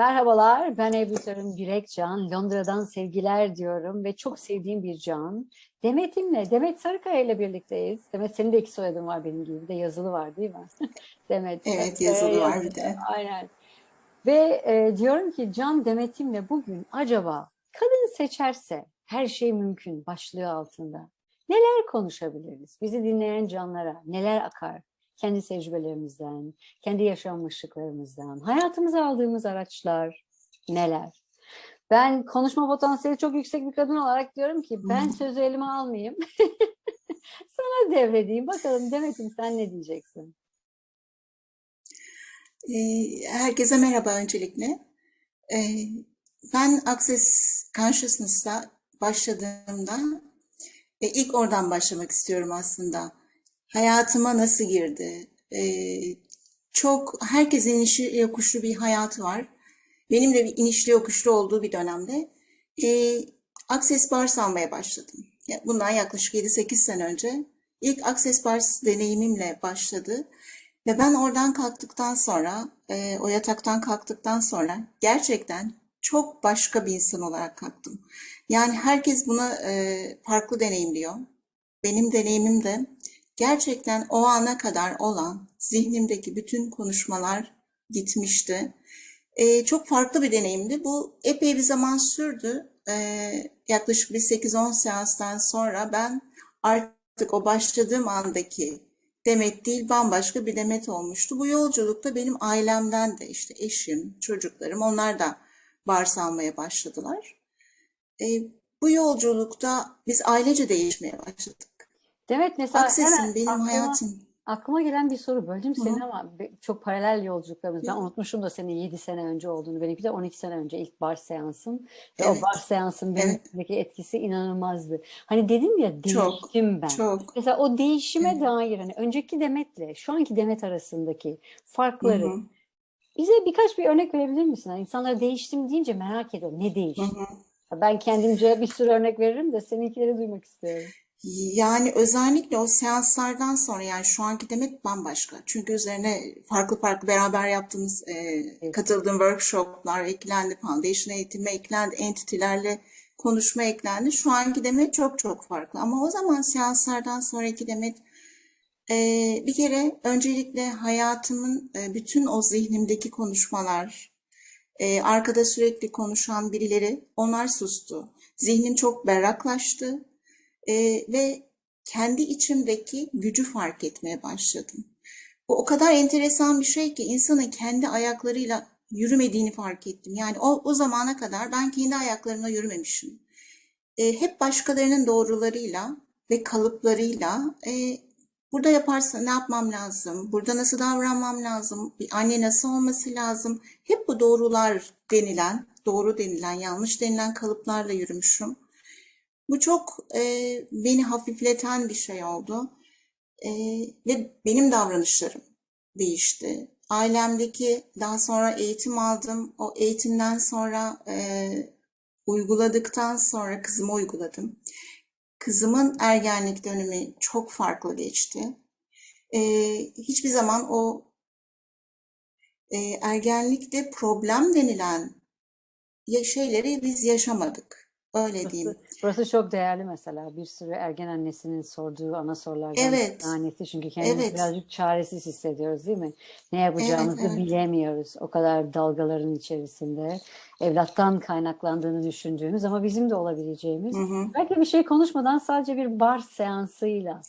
Merhabalar, ben Ebru Tarım Gürekcan. Londra'dan sevgiler diyorum ve çok sevdiğim bir can. Demet'imle, Demet Sarıkaya ile birlikteyiz. Demet senin de iki soyadın var benim gibi. Bir de yazılı var değil mi? Demet. Evet yazılı var bir de. Aynen. Ve e, diyorum ki Can Demet'imle bugün acaba kadın seçerse her şey mümkün başlığı altında. Neler konuşabiliriz? Bizi dinleyen canlara neler akar? Kendi tecrübelerimizden, kendi yaşanmışlıklarımızdan, hayatımıza aldığımız araçlar neler? Ben konuşma potansiyeli çok yüksek bir kadın olarak diyorum ki ben Hı. sözü elime almayayım. Sana devredeyim. Bakalım Demet'im sen ne diyeceksin? Ee, herkese merhaba öncelikle. Ee, ben Access Consciousness'ta başladığımda e, ilk oradan başlamak istiyorum aslında. Hayatıma nasıl girdi? Ee, çok herkesin inişli yokuşlu bir hayatı var. Benim de bir inişli yokuşlu olduğu bir dönemde e, Access Bars almaya başladım. Bundan yaklaşık 7-8 sene önce ilk Access Bars deneyimimle başladı. Ve ben oradan kalktıktan sonra, e, o yataktan kalktıktan sonra gerçekten çok başka bir insan olarak kalktım. Yani herkes bunu e, farklı deneyimliyor. Benim deneyimim de gerçekten o ana kadar olan zihnimdeki bütün konuşmalar gitmişti. E, çok farklı bir deneyimdi. Bu epey bir zaman sürdü. E, yaklaşık bir 8-10 seanstan sonra ben artık o başladığım andaki Demet değil bambaşka bir Demet olmuştu. Bu yolculukta benim ailemden de işte eşim, çocuklarım onlar da bars almaya başladılar. E, bu yolculukta biz ailece değişmeye başladık. Demet mesela Access'in hemen benim aklıma, hayatım. aklıma gelen bir soru. Böldüm seni hı. ama çok paralel yolculuklarımız. Ben unutmuşum da senin 7 sene önce olduğunu. Benimki de 12 sene önce ilk bar seansın. Ve o bar Evet, seansın benim evet. etkisi inanılmazdı. Hani dedim ya Çok, değiştim ben. çok. Mesela o değişime Evet. dair hani önceki Demet'le şu anki Demet arasındaki farkları hı, bize birkaç bir örnek verebilir misin? Hani insanlar değiştim deyince merak ediyorum. Ne değişti? hı. Ben kendimce bir sürü örnek veririm de seninkileri duymak istiyorum. Yani özellikle o seanslardan sonra yani şu anki Demet bambaşka. Çünkü üzerine farklı farklı beraber yaptığımız, e, Evet. katıldığım workshoplar eklendi, foundation eğitimi eklendi, entity'lerle konuşma eklendi. Şu anki Demet çok çok farklı. Ama o zaman seanslardan sonraki Demet e, bir kere öncelikle hayatımın e, bütün o zihnimdeki konuşmalar, e, arkada sürekli konuşan birileri, onlar sustu. Zihnim çok berraklaştı. Ee, ve kendi içimdeki gücü fark etmeye başladım. Bu o kadar enteresan bir şey ki insanın kendi ayaklarıyla yürümediğini fark ettim. Yani o, o zamana kadar ben kendi ayaklarımla yürümemişim. Ee, hep başkalarının doğrularıyla ve kalıplarıyla e, burada yaparsa ne yapmam lazım, burada nasıl davranmam lazım, bir anne nasıl olması lazım. Hep bu doğrular denilen, doğru denilen, yanlış denilen kalıplarla yürümüşüm. Bu çok e, beni hafifleten bir şey oldu. E, ve benim davranışlarım değişti. Ailemdeki daha sonra eğitim aldım. O eğitimden sonra e, uyguladıktan sonra kızıma uyguladım. Kızımın ergenlik dönemi çok farklı geçti. E, hiçbir zaman o e, ergenlikte problem denilen şeyleri biz yaşamadık. Öyle diyeyim. Burası, burası çok değerli mesela. Bir sürü ergen annesinin sorduğu ana sorulardan Evet, tanesi. Çünkü kendimizi evet, birazcık çaresiz hissediyoruz değil mi? Ne evet, yapacağımızı evet. bilemiyoruz. O kadar dalgaların içerisinde. Evlattan kaynaklandığını düşündüğümüz ama bizim de olabileceğimiz. Hı hı. Belki bir şey konuşmadan sadece bir bar seansıyla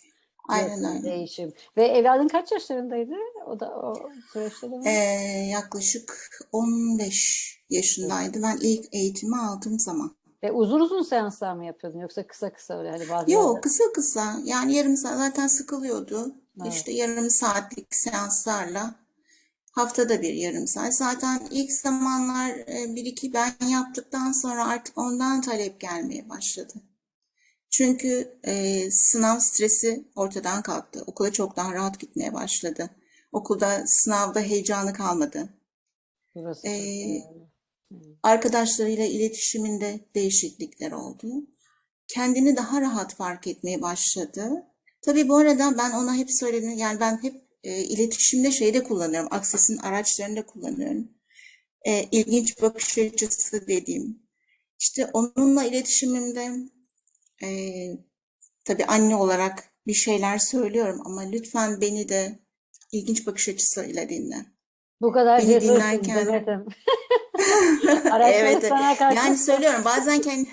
Aynen öyle. değişim. Ve evladın kaç yaşlarındaydı? O da o süreçte de Ee, mi? yaklaşık 15 yaşındaydı. Ben ilk eğitimi aldığım zaman. Ve uzun uzun seanslar mı yapıyordun yoksa kısa kısa öyle hani bazıları Yok kısa kısa yani yarım saat zaten sıkılıyordu. evet. İşte yarım saatlik seanslarla haftada bir yarım saat. Zaten ilk zamanlar e, bir iki ben yaptıktan sonra artık ondan talep gelmeye başladı. Çünkü e, sınav stresi ortadan kalktı. Okula çok daha rahat gitmeye başladı. Okulda sınavda heyecanı kalmadı. Burası E. Evet. Arkadaşlarıyla iletişiminde değişiklikler oldu. kendini daha rahat fark etmeye başladı. Tabii bu arada ben ona hep söyledim. Yani ben hep e, iletişimde şeyde kullanıyorum. Access'in araçlarında kullanıyorum. E, ilginç bakış açısı dediğim. İşte onunla iletişimimde e, tabii anne olarak bir şeyler söylüyorum ama lütfen beni de ilginç bakış açısıyla dinle. Bu kadar Beni cesursun dinlerken- Demet'im. Evet, sana karşı Yani söylüyorum bazen kendi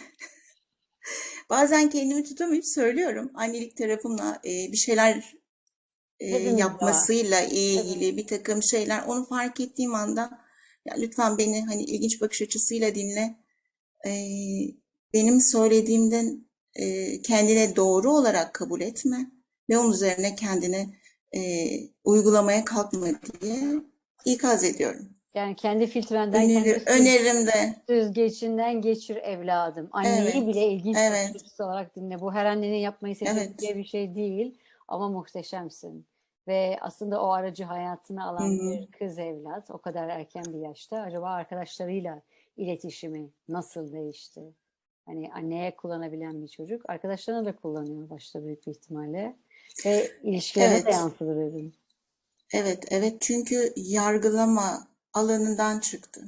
bazen kendimi tutamayıp söylüyorum. Annelik tarafımla e, bir şeyler e, var. yapmasıyla ilgili bir takım şeyler onu fark ettiğim anda ya lütfen beni hani ilginç bakış açısıyla dinle. E, benim söylediğimden e, kendine doğru olarak kabul etme ve onun üzerine kendini e, uygulamaya kalkma diye ikaz ediyorum. Yani kendi filtrenden, Önerir, kendi öneririm de süzgecinden geçir evladım. Anneyi Evet, bile ilginç evet. açısı olarak dinle. Bu her annenin yapmayı seçebileceği Evet. bir şey değil ama muhteşemsin. Ve aslında o aracı hayatına alan Hı hı. bir kız evlat o kadar erken bir yaşta acaba arkadaşlarıyla iletişimi nasıl değişti? Hani anneye kullanabilen bir çocuk arkadaşlarına da kullanıyor başta büyük bir ihtimalle. Ve ilişkilerine de Evet. yansıdı dedim. Evet, evet çünkü yargılama alanından çıktı.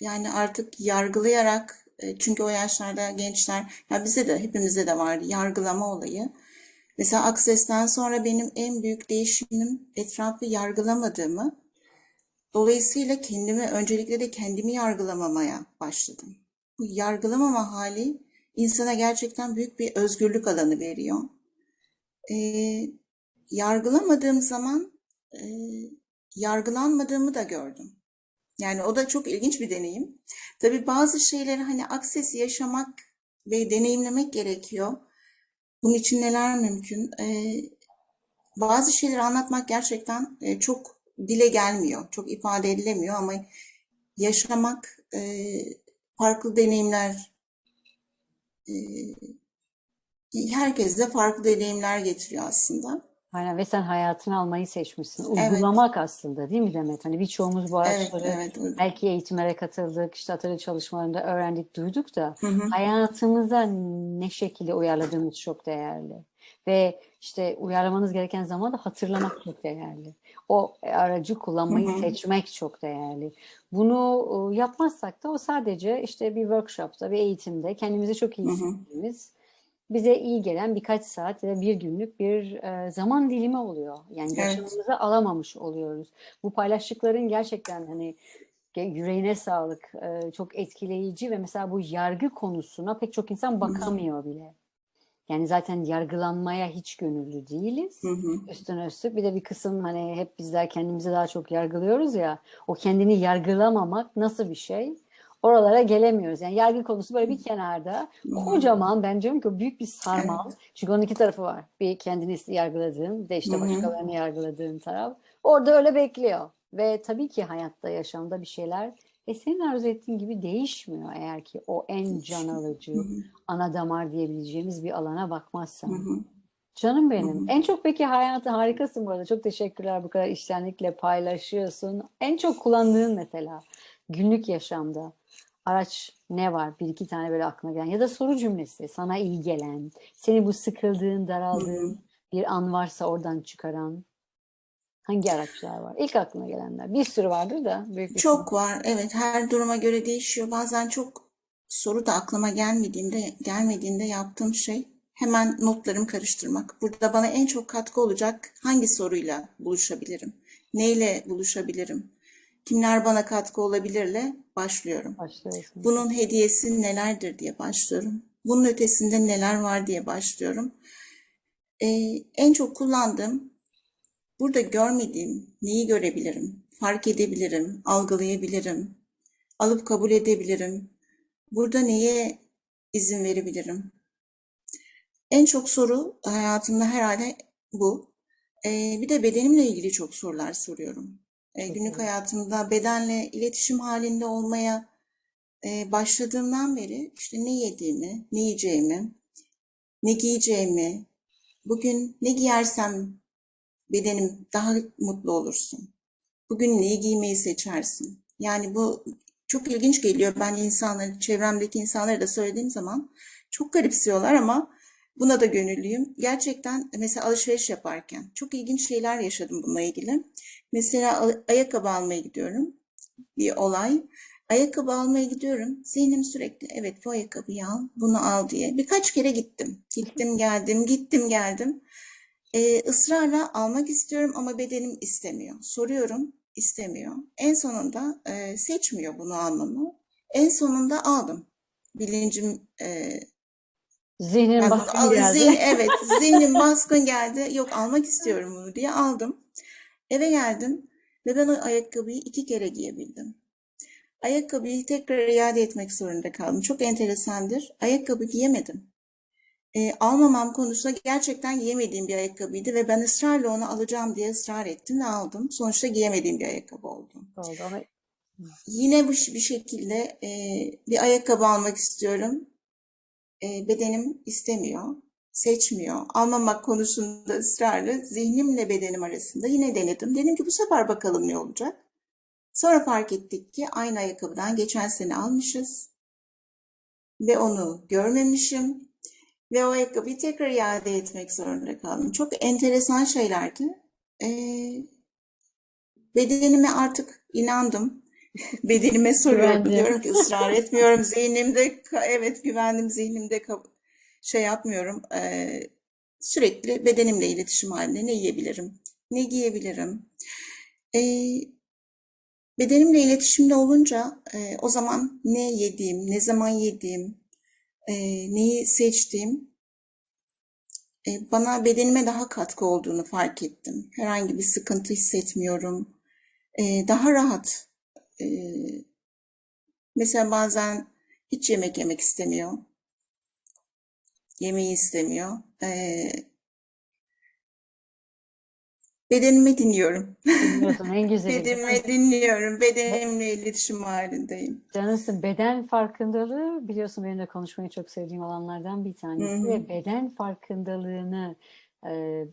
Yani artık yargılayarak e, çünkü o yaşlarda gençler ya bize de hepimizde de vardı yargılama olayı. Mesela Access'ten sonra benim en büyük değişimim etrafı yargılamadığımı dolayısıyla kendimi öncelikle de kendimi yargılamamaya başladım. Bu yargılamama hali insana gerçekten büyük bir özgürlük alanı veriyor. E, yargılamadığım zaman e, yargılanmadığımı da gördüm. Yani o da çok ilginç bir deneyim. Tabii bazı şeyleri hani akses yaşamak ve deneyimlemek gerekiyor. Bunun için neler mümkün? Ee, bazı şeyleri anlatmak gerçekten e, çok dile gelmiyor, çok ifade edilemiyor ama yaşamak e, farklı deneyimler e, herkese farklı deneyimler getiriyor aslında. Aynen ve sen hayatını almayı seçmişsin. Evet. Uygulamak aslında değil mi Demet? Hani birçoğumuz bu Evet, araçları evet. o- belki eğitimlere katıldık, işte atölye çalışmalarında öğrendik, duyduk da Hı hı. hayatımıza ne şekilde uyarladığımız çok değerli. Ve işte uyarlamanız gereken zaman da hatırlamak çok değerli. O aracı kullanmayı Hı hı. seçmek çok değerli. Bunu e, yapmazsak da o sadece işte bir workshopta, bir eğitimde kendimizi çok iyi Hı hı. Bize iyi gelen birkaç saat ya da bir günlük bir e, zaman dilimi oluyor. Yani Evet. alamamış oluyoruz. Bu paylaştıkların gerçekten hani yüreğine sağlık, e, çok etkileyici ve mesela bu yargı konusuna pek çok insan bakamıyor bile. Yani zaten yargılanmaya hiç gönüllü değiliz. Hı hı. Üstüne üstlük bir de bir kısım hani hep bizler kendimizi daha çok yargılıyoruz ya. O kendini yargılamamak nasıl bir şey? Oralara gelemiyoruz. Yani yargı konusu böyle bir kenarda. Kocaman ben diyorum ki büyük bir sarmal. Çünkü onun iki tarafı var. Bir kendini yargıladığın bir de işte başkalarını yargıladığın taraf. Orada öyle bekliyor. Ve tabii ki hayatta, yaşamda bir şeyler e senin arzu ettiğin gibi değişmiyor eğer ki o en can alıcı, Hı hı. ana damar diyebileceğimiz bir alana bakmazsan. Hı hı. Canım benim. hı. En çok peki hayatı harikasın bu arada. Çok teşekkürler bu kadar içtenlikle paylaşıyorsun. En çok kullandığın mesela günlük yaşamda araç ne var? Bir iki tane böyle aklına gelen ya da soru cümlesi sana iyi gelen, seni bu sıkıldığın, daraldığın bir an varsa oradan çıkaran hangi araçlar var? İlk aklına gelenler. Bir sürü vardır da büyük bir Çok var. Evet, her duruma göre değişiyor. Bazen çok soru da aklıma gelmediğinde, gelmediğinde yaptığım şey hemen notlarımı karıştırmak. Burada bana en çok katkı olacak hangi soruyla buluşabilirim? Neyle buluşabilirim? Kimler bana katkı olabilirle başlıyorum. başlıyorsun. Bunun hediyesi nelerdir diye başlıyorum. Bunun ötesinde neler var diye başlıyorum. Ee, en çok kullandığım, burada görmediğim neyi görebilirim, fark edebilirim, algılayabilirim, alıp kabul edebilirim. Burada neye izin verebilirim? En çok soru hayatımda herhalde bu. Ee, bir de bedenimle ilgili çok sorular soruyorum. Çok günlük hayatımda bedenle iletişim halinde olmaya e, başladığımdan beri işte ne yediğimi, ne yiyeceğimi, ne giyeceğimi, bugün ne giyersem bedenim daha mutlu olursun. Bugün neyi giymeyi seçersin? Yani bu çok ilginç geliyor. Ben insanları, çevremdeki insanlara da söylediğim zaman çok garipsiyorlar ama Buna da gönüllüyüm. Gerçekten mesela alışveriş yaparken çok ilginç şeyler yaşadım bununla ilgili. Mesela ayakkabı almaya gidiyorum. Bir olay. Ayakkabı almaya gidiyorum. Zihnim sürekli evet bu ayakkabıyı al, bunu al diye. Birkaç kere gittim. Gittim geldim, gittim geldim. Ee, ısrarla almak istiyorum ama bedenim istemiyor. Soruyorum, istemiyor. En sonunda e, seçmiyor bunu almamı. En sonunda aldım. Bilincim e, Zihnin bunu baskın al- geldi. zihin- evet, zihnim baskın geldi. Yok almak istiyorum bunu diye aldım. Eve geldim ve ben o ayakkabıyı iki kere giyebildim. Ayakkabıyı tekrar iade etmek zorunda kaldım. Çok enteresandır. Ayakkabı giyemedim. E, almamam konusunda gerçekten giyemediğim bir ayakkabıydı ve ben ısrarla onu alacağım diye ısrar ettim ve aldım. Sonuçta giyemediğim bir ayakkabı oldu. Oldu ama Yine bu bir şekilde e, bir ayakkabı almak istiyorum. E, bedenim istemiyor, seçmiyor. Almamak konusunda ısrarlı. Zihnimle bedenim arasında yine denedim. Dedim ki bu sefer bakalım ne olacak. Sonra fark ettik ki aynı ayakkabıdan geçen sene almışız ve onu görmemişim ve o ayakkabıyı tekrar iade etmek zorunda kaldım. Çok enteresan şeylerdi. E, bedenime artık inandım. Bedenime soruyorum. Güvendin. Diyorum ki ısrar etmiyorum. Zihnimde evet güvendim zihnimde şey yapmıyorum. Ee, sürekli bedenimle iletişim halinde ne yiyebilirim? Ne giyebilirim? Ee, bedenimle iletişimde olunca e, o zaman ne yediğim, ne zaman yediğim, e, neyi seçtiğim e, bana bedenime daha katkı olduğunu fark ettim. Herhangi bir sıkıntı hissetmiyorum. E, daha rahat. E, mesela bazen hiç yemek yemek istemiyor. Yemeği istemiyor. E, bedenimi dinliyorum. En güzeli. Bedenimi dinliyorum. Bedenimle iletişim halindeyim. Canısı beden farkındalığı biliyorsun benim de konuşmayı çok sevdiğim alanlardan bir tanesi Hı hı. ve beden farkındalığını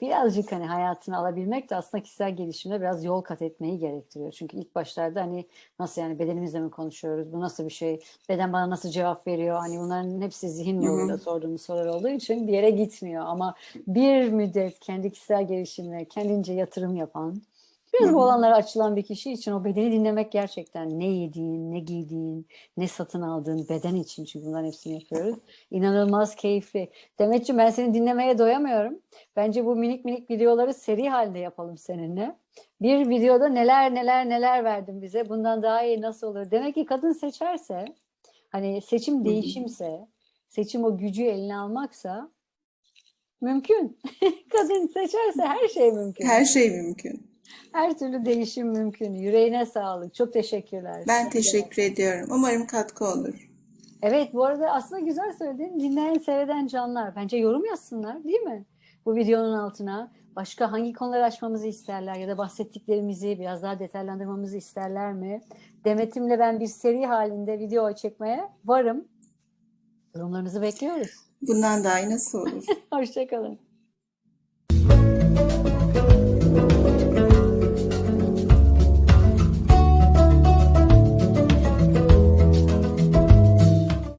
birazcık hani hayatına alabilmek de aslında kişisel gelişimde biraz yol kat etmeyi gerektiriyor. Çünkü ilk başlarda hani nasıl yani bedenimizle mi konuşuyoruz? Bu nasıl bir şey? Beden bana nasıl cevap veriyor? Hani bunların hepsi zihin hı. sorduğumuz sorular olduğu için bir yere gitmiyor. Ama bir müddet kendi kişisel gelişimine kendince yatırım yapan Biraz bu alanlara açılan bir kişi için o bedeni dinlemek gerçekten ne yediğin, ne giydiğin, ne satın aldığın beden için çünkü bunların hepsini yapıyoruz. İnanılmaz keyifli. Demetciğim ben seni dinlemeye doyamıyorum. Bence bu minik minik videoları seri halde yapalım seninle. Bir videoda neler neler neler verdin bize. Bundan daha iyi nasıl olur? Demek ki kadın seçerse, hani seçim değişimse, seçim o gücü eline almaksa mümkün. Kadın seçerse her şey mümkün. Her şey mümkün. Her türlü değişim mümkün. Yüreğine sağlık. Çok teşekkürler. Ben teşekkür ediyorum. Umarım katkı olur. Evet bu arada aslında güzel söyledin. Dinleyen, seyreden canlar. Bence yorum yazsınlar değil mi? Bu videonun altına. Başka hangi konuları açmamızı isterler ya da bahsettiklerimizi biraz daha detaylandırmamızı isterler mi? Demet'imle ben bir seri halinde video çekmeye varım. Yorumlarınızı bekliyoruz. Bundan daha iyi nasıl olur? Hoşçakalın.